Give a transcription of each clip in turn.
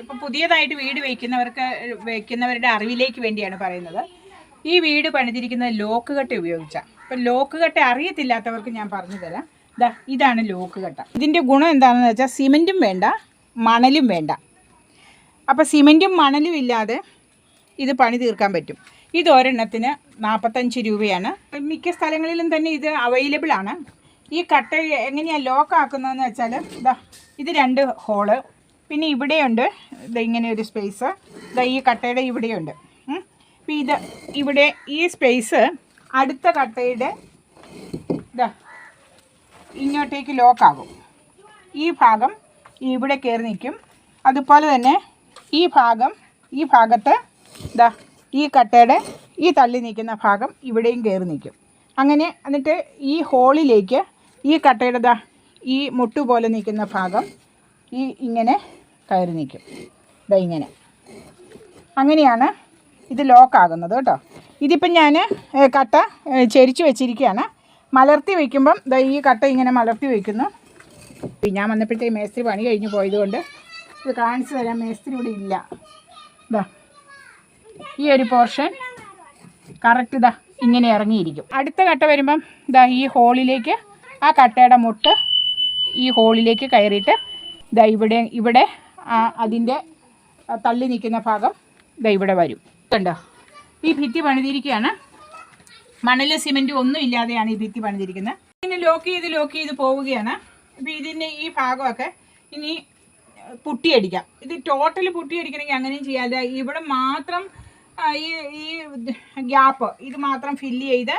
ഇപ്പം പുതിയതായിട്ട് വീട് വയ്ക്കുന്നവർക്ക് വയ്ക്കുന്നവരുടെ അറിവിലേക്ക് വേണ്ടിയാണ് പറയുന്നത്. ഈ വീട് പണിതിരിക്കുന്നത് ലോക്ക് കട്ട ഉപയോഗിച്ചാണ് അപ്പം ലോക്ക് കട്ട അറിയത്തില്ലാത്തവർക്ക് ഞാൻ പറഞ്ഞു തരാം. ദാ ഇതാണ് ലോക്ക് കട്ട. ഇതിന്റെ ഗുണം എന്താണെന്ന് വെച്ചാൽ സിമെന്റും വേണ്ട മണലും വേണ്ട. അപ്പോൾ സിമെന്റും മണലും ഇല്ലാതെ ഇത് പണി തീർക്കാൻ പറ്റും. ഇത് ഒരെണ്ണത്തിന് നാൽപ്പത്തഞ്ച് രൂപയാണ്. മിക്ക സ്ഥലങ്ങളിലും തന്നെ ഇത് അവൈലബിൾ ആണ്. ഈ കട്ട എങ്ങനെയാണ് ലോക്കാക്കുന്നതെന്ന് വെച്ചാൽ ഇതാ ഇത് രണ്ട് ഹോൾ പിന്നെ ഇവിടെയുണ്ട്. ഇങ്ങനെ ഒരു സ്പേസ് ഇതാ ഈ കട്ടയുടെ ഇവിടെയുണ്ട്. അപ്പോൾ ഇത് ഇവിടെ ഈ സ്പേസ് അടുത്ത കട്ടയുടെ ഇതാ ഇങ്ങോട്ടേക്ക് ലോക്കാകും ഈ ഭാഗം ഇവിടെ കയറി നിൽക്കും. അതുപോലെ തന്നെ ഈ ഭാഗം ഈ ഭാഗത്ത് ഇതാ ഈ കട്ടയുടെ ഈ തള്ളി നിൽക്കുന്ന ഭാഗം ഇവിടെയും കയറി നിൽക്കും. അങ്ങനെ എന്നിട്ട് ഈ ഹോളിലേക്ക് ഈ കട്ടയുടെ ദാ ഈ മുട്ടു പോലെ നിൽക്കുന്ന ഭാഗം ഈ ഇങ്ങനെ കയറി നിൽക്കും. ഇതാ ഇങ്ങനെ. അങ്ങനെയാണ് ഇത് ലോക്കാകുന്നത് കേട്ടോ. ഇതിപ്പം ഞാൻ കട്ട ചെരിച്ച് വെച്ചിരിക്കുകയാണ്. മലർത്തി വയ്ക്കുമ്പം ദാ ഈ കട്ട ഇങ്ങനെ മലർത്തി വയ്ക്കുന്നു ഞാൻ വന്നപ്പോഴത്തേ മേസ്ത്രി പണി കഴിഞ്ഞ് പോയതുകൊണ്ട് ഇത് കാണിച്ചു തരാം. മേസ്ത്രി ഇവിടെ ഇല്ല. ഇതാ ഈ ഒരു പോർഷൻ കറക്റ്റ് ഇതാ ഇങ്ങനെ ഇറങ്ങിയിരിക്കും. അടുത്ത കട്ട വരുമ്പം ഇതാ ഈ ഹോളിലേക്ക് ആ കട്ടയുടെ മുട്ട് ഈ ഹോളിലേക്ക് കയറിയിട്ട് ഇതാ ഇവിടെ ഇവിടെ അതിന്റെ തള്ളി നിൽക്കുന്ന ഭാഗം ഇതാ ഇവിടെ വരും. കണ്ടോ? ഈ ഭിത്തി പണിതിരിക്കുകയാണ്. മണൽ സിമെന്റും ഒന്നും ഇല്ലാതെയാണ് ഈ ഭിത്തി പണിതിരിക്കുന്നത്. ഇനി ലോക്ക് ചെയ്ത് ലോക്ക് ചെയ്ത് പോവുകയാണ്. അപ്പോൾ ഇതിന്റെ ഈ ഭാഗമൊക്കെ ഇനി പുട്ടിയടിക്കാം. ഇത് ടോട്ടൽ പുട്ടിയടിക്കണമെങ്കിൽ അങ്ങനെയും ചെയ്യാതെ ഇവിടെ മാത്രം ഈ ഈ ഗ്യാപ്പ് ഇത് മാത്രം ഫില്ല് ചെയ്ത്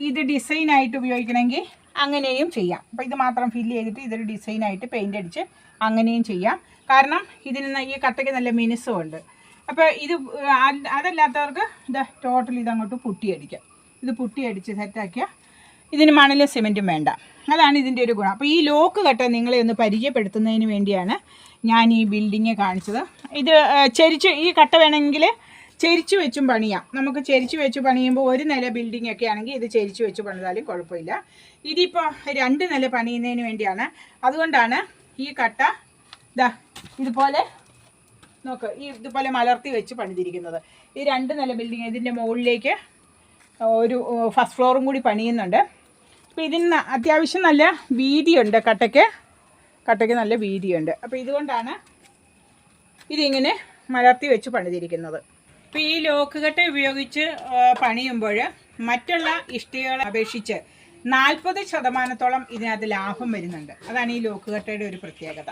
ഇത് ഡിസൈനായിട്ട് ഉപയോഗിക്കണമെങ്കിൽ അങ്ങനെയും ചെയ്യാം. അപ്പോൾ ഇത് മാത്രം ഫില്ല് ചെയ്തിട്ട് ഇതൊരു ഡിസൈനായിട്ട് പെയിന്റ് അടിച്ച് അങ്ങനെയും ചെയ്യാം. കാരണം ഇതിന് ഈ കട്ടയ്ക്ക് നല്ല മിനുസമുണ്ട് അപ്പോൾ ഇത് അതല്ലാത്തവർക്ക് ഇത് ടോട്ടൽ ഇതങ്ങോട്ട് പുട്ടിയടിക്കാം. ഇത് പുട്ടിയടിച്ച് സെറ്റാക്കിയാൽ ഇതിന് മണലും സിമെന്റും വേണ്ട. അതാണ് ഇതിന്റെ ഒരു ഗുണം. അപ്പോൾ ഈ ലോക്ക് കട്ട നിങ്ങളെ ഒന്ന് പരിചയപ്പെടുത്തുന്നതിന് വേണ്ടിയാണ് ഞാൻ ഈ ബിൽഡിങ് കാണിച്ചത്. ഇത് ചെരിച്ച് ഈ കട്ട വേണമെങ്കിൽ ചെരിച്ച് വെച്ചും പണിയാം. നമുക്ക് ചെരിച്ചു വെച്ച് പണിയുമ്പോൾ ഒരു നില ബിൽഡിംഗ് ഒക്കെ ആണെങ്കിൽ ഇത് ചെരിച്ചു വെച്ച് പണിതാലും കുഴപ്പമില്ല. ഇതിപ്പോൾ രണ്ട് നില പണിയുന്നതിന് വേണ്ടിയാണ്. അതുകൊണ്ടാണ് ഈ കട്ട ഇതാ ഇതുപോലെ നോക്ക് ഈ ഇതുപോലെ മലർത്തി വെച്ച് പണിതിരിക്കുന്നത്. ഈ രണ്ട് നില ബിൽഡിങ് ഇതിന്റെ മുകളിലേക്ക് ഒരു ഫസ്റ്റ് ഫ്ലോറും കൂടി പണിയുന്നുണ്ട്. അപ്പോൾ ഇതിന് അത്യാവശ്യം നല്ല വീതിയുണ്ട് കട്ടയ്ക്ക്. കട്ടയ്ക്ക് നല്ല വീതിയുണ്ട്. അപ്പോൾ ഇതുകൊണ്ടാണ് ഇതിങ്ങനെ മലർത്തി വെച്ച് പണിതിരിക്കുന്നത്. അപ്പോൾ ഈ ലോക്ക് കെട്ട് ഉപയോഗിച്ച് പണിയുമ്പോൾ മറ്റുള്ള ഇഷ്ടികളെ അപേക്ഷിച്ച് നാൽപ്പത് ശതമാനത്തോളം ഇതിനകത്ത് ലാഭം വരുന്നുണ്ട്. അതാണ് ഈ ലോക്ക് കട്ടയുടെ ഒരു പ്രത്യേകത.